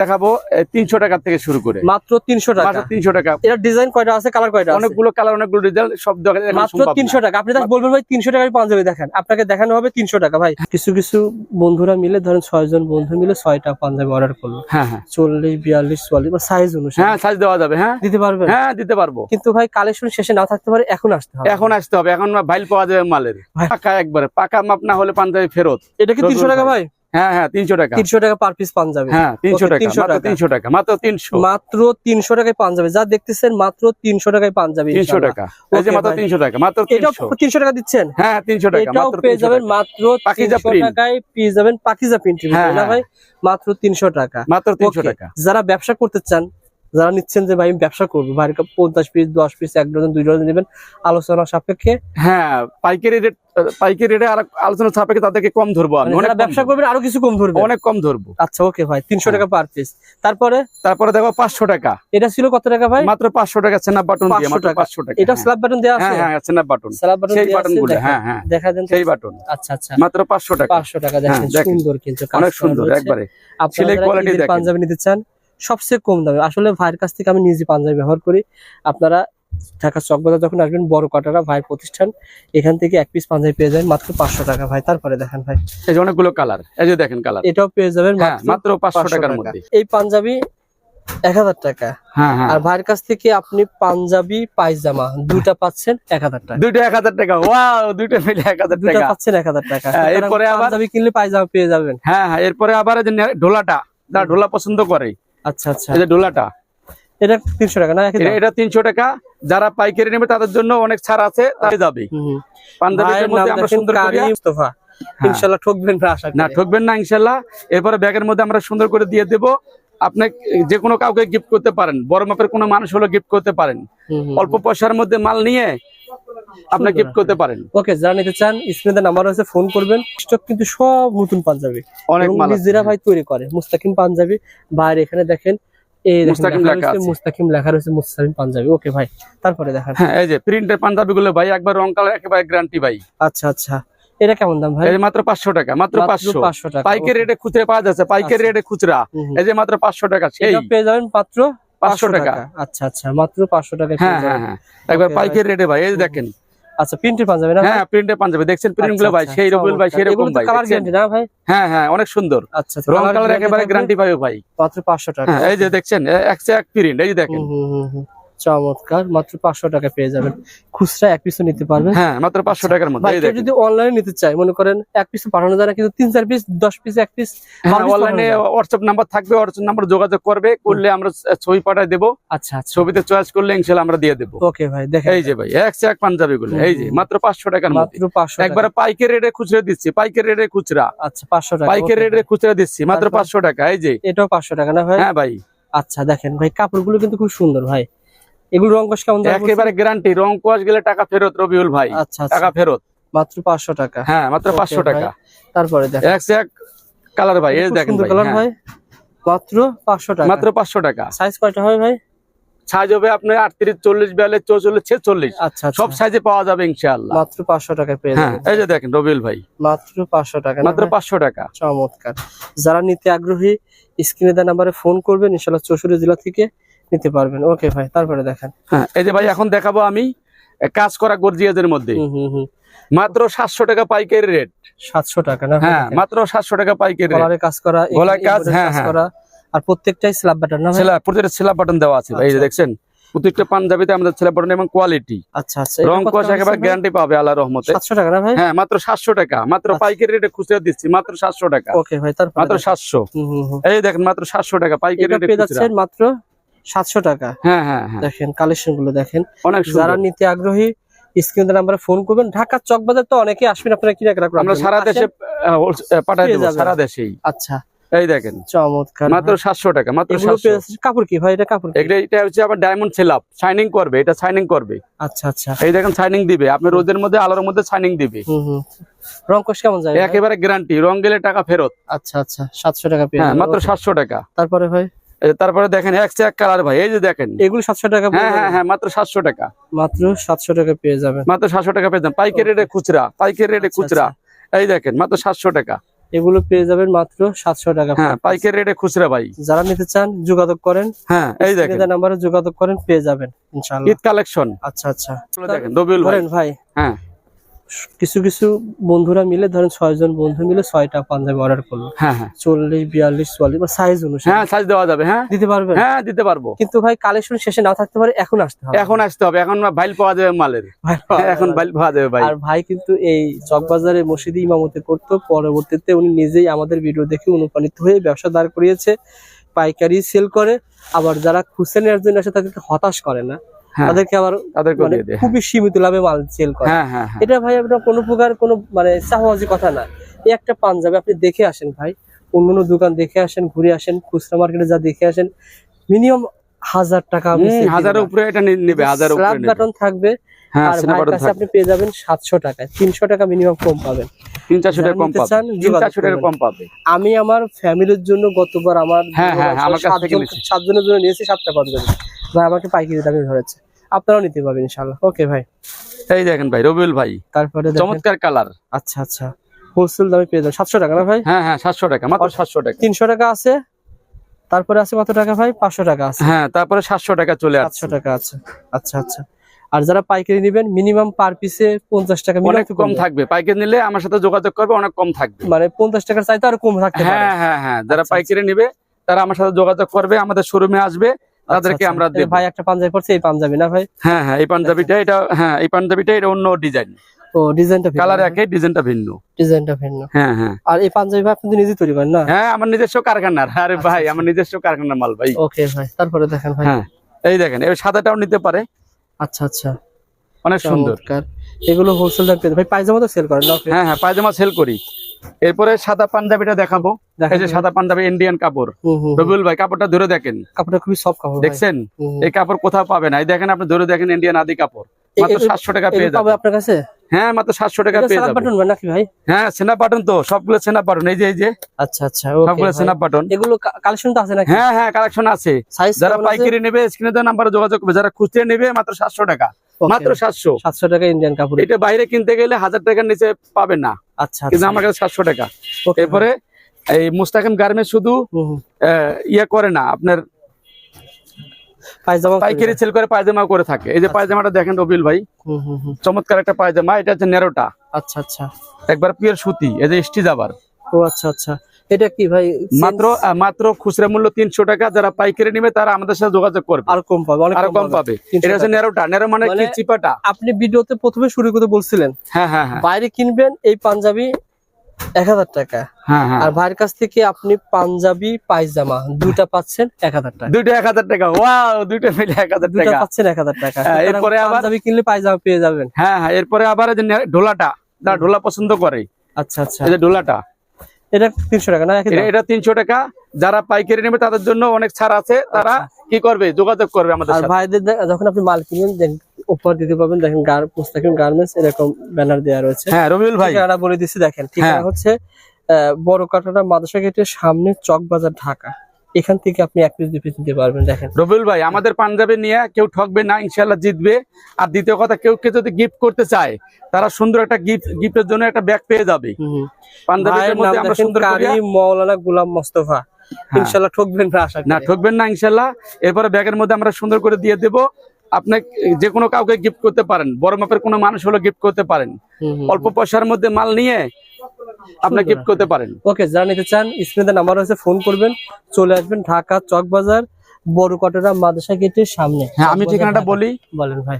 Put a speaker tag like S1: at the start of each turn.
S1: দেখাবো তিনশো টাকা থেকে শুরু করে।
S2: মাত্র তিনশো টাকা?
S1: তিনশো টাকা।
S2: এটা ডিজাইন কয়টা আছে? কালার কয়টা
S1: অনেকগুলো কালার অনেকগুলো রেজাল্ট সব
S2: মাত্র তিনশো টাকা। আপনি তাহলে বলবেন ভাই তিনশো টাকায় পাঞ্জাবি দেখেন। আপনাকে দেখানো হবে তিনশো টাকা। ভাই কিছু কিছু বন্ধুরা মিলে ধরেন ছয় জন বন্ধু মিলে ছয়টা পাঞ্জাবি অর্ডার করল।
S1: হ্যাঁ হ্যাঁ।
S2: চল্লিশ বিয়াল্লিশ সাইজ অনুসারে।
S1: হ্যাঁ সাইজ দেওয়া যাবে হ্যাঁ।
S2: দিতে পারবেন?
S1: হ্যাঁ দিতে পারব।
S2: কিন্তু ভাই কালেকশন শেষে না থাকতে পারে এখন আসতে হবে।
S1: এখন আসতে হবে। এখন ভাইল পাওয়া যাবে মালের। পাকা একবারে। পাকা মাপ না হলে পাঞ্জাবি ফেরত।
S2: এটা কি তিনশো টাকা। ভাই?
S1: হ্যাঁ হ্যাঁ তিনশো টাকা।
S2: তিনশো টাকা পার পিস পাঞ্জাবি।
S1: হ্যাঁ তিনশো টাকা তিনশো
S2: টাকা।
S1: তিনশো টাকা মাত্র তিনশো।
S2: মাত্র তিনশো টাকায় পাঞ্জাবি। যা দেখতেছেন মাত্র তিনশো টাকায় পাঞ্জাবি
S1: তিনশো টাকা। এই যে মাত্র তিনশো টাকা মাত্র তিনশো।
S2: টাকা দিচ্ছেন?
S1: হ্যাঁ তিনশো টাকা
S2: এটাও পেয়ে যাবেন মাত্র তিনশো টাকায় পেয়ে যাবেন পাকিজা প্রিন্ট
S1: হ্যাঁ, হ্যাঁ।
S2: ভাই? মাত্র তিনশো টাকা।
S1: মাত্র তিনশো টাকা।
S2: যারা ব্যবসা করতে চান যারা নিচ্ছেন যে ভাই ব্যবসা করব। ভাই পঞ্চাশ পিস দশ পিস এক ডজন দুই ডজন নেবেন। আলোচনা সাপেক্ষে
S1: হ্যাঁ পাইকারি রেট পাইকারি রেটে আর আলোচনা সাপেক্ষে তাদেরকে কম ধরবো আমি
S2: মানে
S1: অনেক
S2: ব্যবসা করবেন আরও কিছু কম ধরবো?
S1: অনেক কম ধরবো।
S2: আচ্ছা ওকে ভাই তিনশো
S1: হ্যাঁ।
S2: টাকা পার পিস তারপরে?
S1: তারপরে দেখো পাঁচশো টাকা।
S2: এটা ছিল কত টাকা ভাই?
S1: মাত্র পাঁচশো টাকা সেনাপ বাটন দিয়ে মাত্র পাঁচশো টাকা
S2: এটা। স্ল্যাব বাটন দেওয়া আছে?
S1: হ্যাঁ হ্যাঁ সেনাপ বাটন
S2: স্ল্যাব বাটন
S1: সেই বাটনগুলো
S2: দেখা-
S1: হ্যাঁ হ্যাঁ।
S2: দেখা দেন
S1: সেই বাটন
S2: আচ্ছা আচ্ছা।
S1: মাত্র পাঁচশো টাকা।
S2: পাঁচশো টাকা দেখেন
S1: হ্যাঁ,
S2: সুন্দর কিন্তু
S1: অনেক সুন্দর একবারে। ছেলে
S2: ঈদের
S1: দেখেন।
S2: পাঞ্জাবি নিতে চান সবচেয়ে কম দামে। আসলে ভাইয়ের কাছ থেকে আমি নিজে পাঞ্জাবি ব্যবহার করি। আপনারা ঢাকা চকবাজার যখন আসবেন বড় কাটারা ভাই প্রতিষ্ঠান এখান থেকে এক পিস পাঞ্জাবি পেয়ে যাবেন মাত্র পাঁচশো টাকা ভাই। তারপরে দেখেন ভাই।
S1: এই যে অনেকগুলো কালার এই যে দেখেন কালার
S2: এটাও পেয়ে যাবেন
S1: হ্যাঁ
S2: মাত্র
S1: পাঁচশো টাকার
S2: টাকা।
S1: মধ্যে।
S2: এই পাঞ্জাবি এক হাজার টাকা।
S1: হ্যাঁ হ্যাঁ।
S2: আর ভাইয়ের কাছ থেকে আপনি পাঞ্জাবি পায়জামা দুইটা পাচ্ছেন এক হাজার টাকা।
S1: দুইটা এক হাজার টাকা। ওয়াও দুইটা মিলে এক হাজার টাকা।
S2: পাচ্ছেন এক হাজার টাকা।
S1: এরপরে আবার-
S2: পাঞ্জাবি কিনলে পায়জামা পেয়ে যাবেন।
S1: হ্যাঁ হ্যাঁ এরপরে আবার ঢোলাটা। ঢোলা পছন্দ করে।
S2: আচ্ছা আচ্ছা।
S1: এই যে
S2: এটা তিনশো টাকা না
S1: এটা- এটা তিনশো টাকা। যারা পাইকারি নেবে তাদের জন্য অনেক ছাড় আছে তাই যাবে। হ্যাঁ।
S2: ইনশাল্লাহ ঠকবেন না আশা
S1: না ঠকবেন না ইনশাল্লাহ। এরপরে ব্যাগের মধ্যে আমরা সুন্দর করে দিয়ে দেব। আপনি যে কোনো কাউকে গিফট করতে পারেন। বড় মাপের কোনো মানুষ হলো গিফট করতে পারেন। অল্প পয়সার মধ্যে মাল নিয়ে আপনি গিফট করতে পারেন।
S2: ওকে যারা নিতে চান স্ক্রিনে নাম্বার আছে ফোন করবেন। স্টক কিন্তু সব নতুন পাঞ্জাবি।
S1: অনেক আছে।
S2: ভাই তৈরি করে মুস্তাকিম পাঞ্জাবি। বাইরে এখানে দেখেন
S1: মুস্তাকিম
S2: লেখা
S1: লেখা
S2: রয়েছে, মুস্তাকিম লেখা রয়েছে মুস্তাকিম পাঞ্জাবি। ওকে ভাই তারপরে দেখেন।
S1: হ্যাঁ এই যে প্রিন্টের পাঞ্জাবি গুলো ভাই একবার রং কালার একেবারে গ্যারান্টি ভাই।
S2: আচ্ছা আচ্ছা। এটা কেমন দাম ভাই?
S1: মাত্র পাঁচশো টাকা মাত্র পাঁচশো।
S2: পাঁচশো টাকা
S1: পাইকারি রেটে খুচরা পাওয়া যাচ্ছে পাইকারি। রেটে খুচরা। এই যে মাত্র পাঁচশো টাকা সেই।
S2: পেয়ে যাবেন মাত্র
S1: পাঁচশো টাকা।
S2: আচ্ছা আচ্ছা মাত্র পাঁচশো টাকা
S1: হ্যাঁ হ্যাঁ হ্যাঁ। একবার পাইকের রেটে ভাই এই দেখেন।
S2: আচ্ছা প্রিন্টের পাঞ্জাবি না
S1: হ্যাঁ প্রিন্টের পাঞ্জাবি দেখছেন প্রিন্টগুলো
S2: আচ্ছা,
S1: ভাই
S2: আচ্ছা,
S1: সেই রবিউল ভাই সেই রকম ভাই
S2: কালার গ্যারান্টি না ভাই?
S1: হ্যাঁ হ্যাঁ অনেক সুন্দর।
S2: আচ্ছা
S1: রং কালার একেবারে গ্যারান্টি পাবে ভাই।
S2: মাত্র পাঁচশো টাকা।
S1: হ্যাঁ এই যে দেখছেন এক এক প্রিন্ট এই যে দেখেন।
S2: চমৎকার মাত্র পাঁচশো টাকা পেয়ে যাবেন। খুচরা এক পিসও নিতে পারবেন।
S1: হ্যাঁ মাত্র পাঁচশো টাকার মধ্যে
S2: যদি অনলাইনে নিতে চাই মনে করেন এক পিস পাঠানো যায় না কিন্তু তিন চার পিস দশ পিস এক পিস
S1: অনলাইনে হোয়াটসঅ্যাপ নাম্বার থাকবে হোয়াটসঅ্যাপ নাম্বার যোগাযোগ করবে করলে আমরা ছবি পাঠায় দেবো।
S2: আচ্ছা আচ্ছা।
S1: ছবিতে চয়েস করলে ইনশাল্লাহ আমরা দিয়ে দেবো।
S2: ওকে ভাই দেখেন।
S1: এই যে ভাই একশো এক পাঞ্জাবি গুলো এই যে মাত্র পাঁচশো টাকার মধ্যে।
S2: মাত্র পাঁচশো
S1: একবারে পাইকারি রেটে খুচরা দিচ্ছি পাইকারি রেটে খুচরা।
S2: আচ্ছা পাঁচশো টাকা
S1: পাইকারি রেটে খুচরা দিচ্ছি মাত্র পাঁচশো টাকা এই যে।
S2: এটাও পাঁচশো টাকা না ভাই?
S1: হ্যাঁ ভাই।
S2: আচ্ছা দেখেন ভাই কাপড়গুলো কিন্তু খুব সুন্দর ভাই। এগুলো রং কষ কেমন?
S1: একেবারে গ্যারান্টি রং গেলে টাকা ফেরত রবিউল ভাই।
S2: আচ্ছা আচ্ছা।
S1: টাকা ফেরত।
S2: মাত্র পাঁচশো টাকা।
S1: হ্যাঁ মাত্র পাঁচশো টাকা।
S2: তারপরে
S1: একশো এক কালার ভাই এই দেখেন
S2: কালার
S1: হ্যাঁ।
S2: ভাই মাত্র পাঁচশো টাকা।
S1: মাত্র পাঁচশো টাকা।
S2: সাইজ কয়টা হয় ভাই?
S1: সাইজ হবে আপনার আটত্রিশ চল্লিশ বিয়াল্লিশ চৌচল্লিশ ছেচল্লিশ।
S2: আচ্ছা আচ্ছা।
S1: সব সাইজে পাওয়া যাবে ইনশাআল্লাহ।
S2: মাত্র পাঁচশো টাকা পেয়ে
S1: হ্যাঁ এই যে দেখেন রবিউল ভাই।
S2: মাত্র পাঁচশো টাকা
S1: মাত্র পাঁচশো টাকা।
S2: চমৎকার। যারা নিতে আগ্রহী স্ক্রিনে দেওয়া নাম্বারে ফোন করবেন ইনশাল্লাহ চৌষট্টি জেলা থেকে নিতে পারবেন। ওকে ভাই তারপরে দেখেন।
S1: হ্যাঁ এই যে ভাই এখন দেখাবো আমি কাজ করা গর্জিয়াদের মধ্যে। মাত্র সাতশো টাকা পাইকারি রেট
S2: সাতশো টাকা না?
S1: হ্যাঁ মাত্র সাতশো টাকা পাইকারি
S2: কাজ করা
S1: গলায় কাজ, হ্যাঁ, হ্যাঁ।
S2: করা আর প্রত্যেকটাই স্ল্যাব বাটার না
S1: ছেলা প্রতিটা বাটন দেওয়া আছে ভাই
S2: আচ্ছা।
S1: দেখছেন? প্রত্যেকটা পাঞ্জাবিতে আমাদের ছেলা বাটন এবং কোয়ালিটি
S2: আচ্ছা আচ্ছা।
S1: রং কোয়াশ একেবারে গ্যারান্টি পাবে আল্লাহ রহমতে।
S2: সাতশো টাকা না ভাই?
S1: হ্যাঁ মাত্র সাতশো টাকা। মাত্র
S2: আচ্ছা।
S1: পাইকারি রেটে খুচরা দিচ্ছি মাত্র সাতশো টাকা।
S2: ওকে ভাই তারপরে
S1: মাত্র
S2: দেখেন।
S1: সাতশো।
S2: হুম হুম হুম।
S1: এই দেখেন মাত্র সাতশো টাকা পাইকারি রেটে খুচরা।
S2: মাত্র সাতশো টাকা।
S1: হ্যাঁ হ্যাঁ হ্যাঁ।
S2: দেখেন কালেকশনগুলো দেখেন।
S1: অনেক
S2: যারা নিতে আগ্রহী স্ক্রিনে নাম্বারে ফোন করবেন। ঢাকার চকবাজার তো অনেকেই আসবেন আপনারা
S1: আমরা সারা দেশে সারা দেশেই।
S2: আচ্ছা।
S1: এই দেখেন।
S2: চমৎকার।
S1: মাত্র সাতশো টাকা মাত্র
S2: এগুলো
S1: সাতশো।
S2: পেয়ে যাচ্ছে- কাপড় কি ভাই? এটা কাপড়
S1: এটা এটা হচ্ছে আবার ডায়মন্ড সেলাপ শাইনিং করবে এটা শাইনিং করবে।
S2: আচ্ছা আচ্ছা।
S1: এই দেখেন শাইনিং দিবে। আপনি রোদের মধ্যে আলোর মধ্যে শাইনিং দিবে।
S2: হুম হুম। রং কোশ কেমন যায়
S1: একেবারে গ্যারান্টি রং গেলে টাকা ফেরত।
S2: আচ্ছা আচ্ছা। সাতশো টাকা পেয়ে
S1: মাত্র
S2: Okay,
S1: সাতশো টাকা।
S2: তারপরে ভাই?
S1: তারপরে দেখেন একশো এক কালার ভাই এই যে দেখেন।
S2: এগুলো সাতশো টাকা
S1: হ্যাঁ হ্যাঁ হ্যাঁ মাত্র সাতশো টাকা।
S2: মাত্র সাতশো টাকা পেয়ে যাবেন।
S1: মাত্র সাতশো টাকা পেতাম পাইকারি রেটে খুচরা পাইকারি রেটে
S2: আচ্ছা,
S1: খুচরা। এই দেখেন মাত্র সাতশো টাকা।
S2: এগুলো পেয়ে যাবেন মাত্র সাতশো টাকা
S1: হ্যাঁ পাইকারি রেটে খুচরা ভাই।
S2: যারা নিতে চান যোগাযোগ করেন।
S1: হ্যাঁ এই দেখেন।
S2: নাম্বারে যোগাযোগ করেন পেয়ে যাবেন ইনশাআল্লাহ।
S1: ঈদ কালেকশন।
S2: আচ্ছা আচ্ছা।
S1: দেখেন রবিউল ভাই।
S2: ভাই
S1: হ্যাঁ।
S2: কিছু কিছু বন্ধুরা মিলে ধরেন ছয় জন বন্ধু মিলে ছয়টা পাঞ্জাবি অর্ডার করল।
S1: হ্যাঁ হ্যাঁ।
S2: চল্লিশ বিয়াল্লিশ চুয়াল্লিশ বা সাইজ অনুসারে।
S1: হ্যাঁ সাইজ দেওয়া যাবে হ্যাঁ।
S2: দিতে পারবে
S1: হ্যাঁ দিতে পারব।
S2: কিন্তু ভাই কালেকশন শেষে না থাকতে পারে এখন আসতে হবে।
S1: এখন আসতে হবে এখন বাইল পাওয়া যাবে মালের। এখন বাইল পাওয়া যাবে ভাই।
S2: আর ভাই কিন্তু এই চকবাজারে মসজিদে ইমামতি করতো পরবর্তীতে উনি নিজেই আমাদের ভিডিও দেখে অনুপ্রাণিত হয়ে ব্যবসা দাঁড় করিয়েছে পাইকারি সেল করে। আবার যারা খুচরা নেওয়ার জন্য আসে তাদেরকে হতাশ করে না। তাদেরকে আবার
S1: তাদেরকে
S2: মানে
S1: দিয়ে দে
S2: খুবই সীমিত লাভে মাল সেল করে।
S1: হ্যাঁ হ্যাঁ হ্যাঁ।
S2: এটা ভাই আপনার কোনো প্রকার কোনো মানে চাহাবাজি কথা না। এই একটা পাঞ্জাবি আপনি দেখে আসেন ভাই। অন্য অন্য দোকান দেখে আসেন ঘুরে আসেন খুচরা মার্কেটে যা দেখে আসেন মিনিমাম হাজার টাকা
S1: হাজারের উপরে এটা নিবে হাজারের
S2: স্ল্যাব বাটন থাকবে
S1: হ্যাঁ
S2: আর আপনি পেয়ে যাবেন সাতশো টাকায়। তিনশো টাকা মিনিমাম কম পাবেন।
S1: টাকা টাকা
S2: আমি আমার ফ্যামিলির জন্য গতবার আমার
S1: হ্যাঁ, হ্যাঁ, হ্যাঁ।
S2: সাতজনের জন্য নিয়েছি সাতটা পাঞ্জাবি। ভাই আমাকে পাইকারি দামে ধরেছে। আপনারাও নিতে পারবেন ইনশাল্লাহ ওকে ভাই।
S1: এই দেখেন ভাই রবিউল ভাই।
S2: তারপরে
S1: চমৎকার কালার।
S2: আচ্ছা আচ্ছা। হোলসেল দামে পেয়ে যাবেন। সাতশো টাকা না ভাই?
S1: হ্যাঁ হ্যাঁ সাতশো টাকা মাত্র সাতশো টাকা।
S2: তিনশো টাকা আছে। তারপরে আছে কত টাকা ভাই? পাঁচশো টাকা আছে।
S1: হ্যাঁ তারপরে সাতশো টাকা চলে আসছে।
S2: সাতশো টাকা আছে। আচ্ছা আচ্ছা। আর যারা পাইকারি নেবেন মিনিমাম পার পিসে পঞ্চাশ টাকা
S1: অনেক কম থাকবে। পাইকারি নিলে আমার সাথে যোগাযোগ করবে অনেক কম থাকবে।
S2: মানে পঞ্চাশ টাকার চাইতে আরও কম থাকবে
S1: হ্যাঁ হ্যাঁ হ্যাঁ। যারা
S2: আচ্ছা,
S1: পাইকারি নেবে তারা আমার সাথে যোগাযোগ করবে আমাদের শোরুমে আসবে। তাদেরকে
S2: আচ্ছা,
S1: আমরা
S2: আচ্ছা।
S1: দেব।
S2: ভাই একটা পাঞ্জাবি পড়ছে এই পাঞ্জাবি না ভাই?
S1: হ্যাঁ হ্যাঁ এই পাঞ্জাবিটা এটা হ্যাঁ এই পাঞ্জাবিটা এটা অন্য ডিজাইন।
S2: ও ডিজাইনটা
S1: কালার একই ডিজাইনটা ভিন্ন।
S2: ডিজাইনটা ভিন্ন।
S1: হ্যাঁ হ্যাঁ।
S2: আর এই পাঞ্জাবি ভাই আপনি নিজে তৈরি করেন না?
S1: হ্যাঁ আমার নিজস্ব কারখানার। আরে
S2: আচ্ছা,
S1: ভাই
S2: আচ্ছা।
S1: আমার নিজস্ব কারখানার মাল ভাই।
S2: ওকে ভাই তারপরে দেখেন ভাই।
S1: হ্যাঁ এই দেখেন এই সাদাটাও নিতে পারে।
S2: আচ্ছা আচ্ছা।
S1: অনেক সুন্দর।
S2: এগুলো হোলসেল দাম ভাই পায়জামা তো সেল করেন না?
S1: হ্যাঁ হ্যাঁ পায়জামা সেল করি। এরপরে সাদা পাঞ্জাবিটা দেখাবো।
S2: দেখেন
S1: এই যে সাদা পাঞ্জাবি ইন্ডিয়ান কাপড়। রবিউল ভাই কাপড়টা ধরে দেখেন।
S2: কাপড়টা খুবই সফট কাপড়
S1: দেখছেন। এই কাপড় কোথাও পাবেন না। এই দেখেন আপনি ধরে দেখেন ইন্ডিয়ান আদি কাপড়। মাত্র সাতশো টাকা পেয়ে যাবে
S2: আপনার কাছে?
S1: হ্যাঁ মাত্র সাতশো টাকা পেয়ে
S2: সালাদ
S1: যাবে।
S2: নাকি ভাই?
S1: হ্যাঁ সেনা বাটন তো সবগুলো সেনা বাটন এই যে এই যে।
S2: আচ্ছা আচ্ছা
S1: সবগুলো সেনা বাটন
S2: এগুলো কালেকশন তো আছে নাকি?
S1: হ্যাঁ হ্যাঁ কালেকশন আছে। যারা পাইকারি নেবে স্ক্রিনে দেওয়া নাম্বারে যোগাযোগ করবে। যারা খুচরে নেবে মাত্র সাতশো টাকা। মাত্র সাতশো।
S2: সাতশো টাকা ইন্ডিয়ান কাপড়।
S1: এটা বাইরে কিনতে গেলে হাজার টাকার নিচে পাবে না।
S2: আচ্ছা
S1: কিন্তু
S2: আচ্ছা।
S1: আমার কাছে সাতশো টাকা। এরপরে এই মুস্তাকিম গার্মেন্টস শুধু ইয়ে করে না আপনার পাইকারি সেল করে পায়জামা করে থাকে। এই যে
S2: আচ্ছা।
S1: পায়জামাটা দেখেন রবিল ভাই। চমৎকার একটা পায়জামা এটা হচ্ছে নেরোটা
S2: আচ্ছা আচ্ছা।
S1: একবার পিওর সুতি এই যে স্টিচ আবার।
S2: ও আচ্ছা আচ্ছা। এটা কি ভাই
S1: মাত্র মাত্র খুচরা মূল্য তিনশো টাকা যারা পাইকারি নেবে তারা আমাদের সাথে যোগাযোগ করবে।
S2: আর কম পাবে
S1: আর কম পাবে।
S2: 300
S1: এটা হচ্ছে নেরোটা নেরো মানে কি?
S2: মানে-
S1: চিপাটা।
S2: আপনি ভিডিওতে প্রথমে শুরু করতে বলছিলেন।
S1: হ্যাঁ হ্যাঁ হ্যাঁ।
S2: বাইরে কিনবেন এই পাঞ্জাবি এক হাজার টাকা।
S1: হ্যাঁ হ্যাঁ।
S2: আর ভাইয়ের কাছ থেকে আপনি পাঞ্জাবি পায়জামা দুটা পাচ্ছেন এক হাজার টাকা।
S1: দুইটা এক হাজার টাকা। ওয়াও দুইটা মিলে এক হাজার টাকা।
S2: পাচ্ছেন এক হাজার টাকা।
S1: হ্যাঁ, এরপরে আবার-
S2: পাঞ্জাবি কিনলে পায়জামা পেয়ে যাবেন।
S1: হ্যাঁ হ্যাঁ এরপরে আবার নে- ঢোলাটা যারা ঢোলা পছন্দ করে।
S2: আচ্ছা আচ্ছা।
S1: এই যে ঢোলাটা
S2: এটা তিনশো টাকা না
S1: এটা- তিনশো টাকা। যারা পাইকারি নেবে তাদের জন্য অনেক ছাড় আছে। তারা কি করবে? যোগাযোগ করবে আমাদের
S2: ভাইদের যখন আপনি মাল কিনবেন উপহার দিতে পারবেন। দেখেন গার পুস্তাকিম গার্মেন্টস এরকম ব্যানার দেওয়া রয়েছে।
S1: হ্যাঁ রবিউল ভাই।
S2: ঠিকানা বলে দিচ্ছি দেখেন। ঠিকানা
S1: হ্যাঁ।
S2: হচ্ছে বড় কাটাটা মাদ্রাসা গেটের সামনে চক বাজার ঢাকা। এখান থেকে আপনি এক পিস দুই পিস নিতে পারবেন দেখেন।
S1: রবিউল ভাই আমাদের পাঞ্জাবে নিয়ে কেউ ঠকবে না ইনশাল্লাহ জিতবে। আর দ্বিতীয় কথা কেউ কেউ যদি গিফট করতে চায় তারা সুন্দর একটা গিফট গিফটের জন্য একটা ব্যাগ পেয়ে যাবে। পাঞ্জাবির মধ্যে আমরা সুন্দর
S2: মৌলানা গুলাম মোস্তফা। ইনশাল্লাহ ঠকবেন না আশা
S1: না ঠকবেন না ইনশাল্লাহ এরপরে ব্যাগের মধ্যে আমরা সুন্দর করে দিয়ে দেব। আপনি যে কোনো কাউকে গিফট করতে পারেন। বড় মাপের কোনো মানুষ হলে গিফট করতে পারেন। অল্প পয়সার মধ্যে মাল নিয়ে আপনি গিফট করতে পারেন।
S2: ওকে যারা নিতে চান স্ক্রিনে নাম্বার আছে ফোন করবেন চলে আসবেন ঢাকা চকবাজার বড় কটরা মাদ্রাসা গেটের সামনে।
S1: হ্যাঁ আমি ঠিকানাটা বলি।
S2: বলেন ভাই।